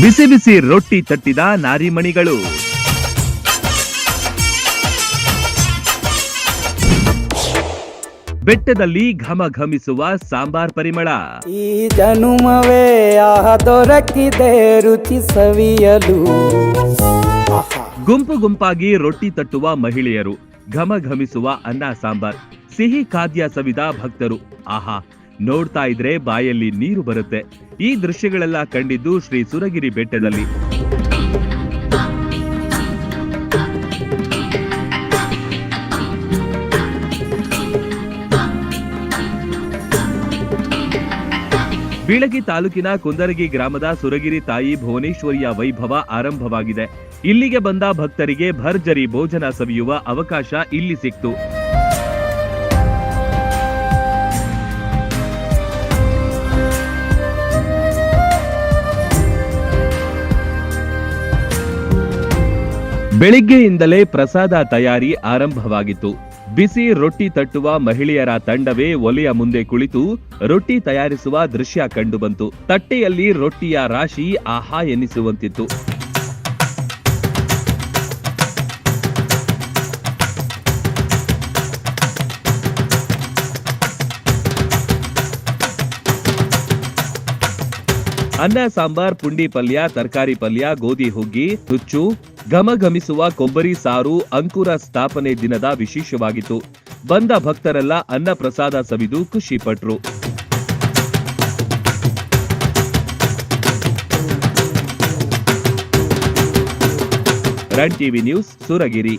ಬಿಸಿ ಬಿಸಿ ರೊಟ್ಟಿ ತಟ್ಟಿದ ನಾರಿಮಣಿಗಳು. ಬೆಟ್ಟದಲ್ಲಿ ಘಮ ಘಮಿಸುವ ಸಾಂಬಾರ್ ಪರಿಮಳ. ಈ ಜನುಮವೇ ಆಹ ದೊರಕಿದೆ ರುಚಿ ಸವಿಯಲು. ಗುಂಪು ಗುಂಪಾಗಿ ರೊಟ್ಟಿ ತಟ್ಟುವ ಮಹಿಳೆಯರು ಘಮ ಘಮಿಸುವ ಅನ್ನ ಸಾಂಬಾರ್. ಸಿಹಿ ಖಾದ್ಯ ಸವಿದ ಭಕ್ತರು. ಆಹಾ. ನೋಡ್ತಾ ಇದ್ರೆ ಬಾಯಲ್ಲಿ ನೀರು ಬರುತ್ತೆ. ಈ ದೃಶ್ಯಗಳೆಲ್ಲ ಕಂಡಿದ್ದು ಶ್ರೀ ಸುರಗಿರಿ ಬೆಟ್ಟದಲ್ಲಿ. ಬೀಳಗಿ ತಾಲೂಕಿನ ಕುಂದರಗಿ ಗ್ರಾಮದ ಸುರಗಿರಿ ತಾಯಿ ಭುವನೇಶ್ವರಿಯ ವೈಭವ ಆರಂಭವಾಗಿದೆ. ಇಲ್ಲಿಗೆ ಬಂದ ಭಕ್ತರಿಗೆ ಭರ್ಜರಿ ಭೋಜನ ಸವಿಯುವ ಅವಕಾಶ ಇಲ್ಲಿ ಸಿಕ್ತು. ಬೆಳಿಗ್ಗೆಯಿಂದಲೇ ಪ್ರಸಾದ ತಯಾರಿ ಆರಂಭವಾಗಿತ್ತು. ಬಿಸಿ ರೊಟ್ಟಿ ತಟ್ಟುವ ಮಹಿಳೆಯರ ತಂಡವೇ ಒಲೆಯ ಮುಂದೆ ಕುಳಿತು ರೊಟ್ಟಿ ತಯಾರಿಸುವ ದೃಶ್ಯ ಕಂಡುಬಂತು. ತಟ್ಟೆಯಲ್ಲಿ ರೊಟ್ಟಿಯ ರಾಶಿ ಆಹಾ ಎನ್ನಿಸುವಂತಿತ್ತು. ಅನ್ನ, ಸಾಂಬಾರ್, ಪುಂಡಿ ಪಲ್ಯ, ತರಕಾರಿ ಪಲ್ಯ, ಗೋಧಿ ಹುಗ್ಗಿ, ಹುಚ್ಚು, ಘಮಘಮಿಸುವ ಕೊಬ್ಬರಿ ಸಾರು, ಅಂಕುರ ಸ್ಥಾಪನೆ ದಿನದ ವಿಶೇಷವಾಗಿತ್ತು. ಬಂದ ಭಕ್ತರೆಲ್ಲ ಅನ್ನ ಪ್ರಸಾದ ಸವಿದು ಖುಷಿ ಪಟ್ರು. Run TV news, Suragiri.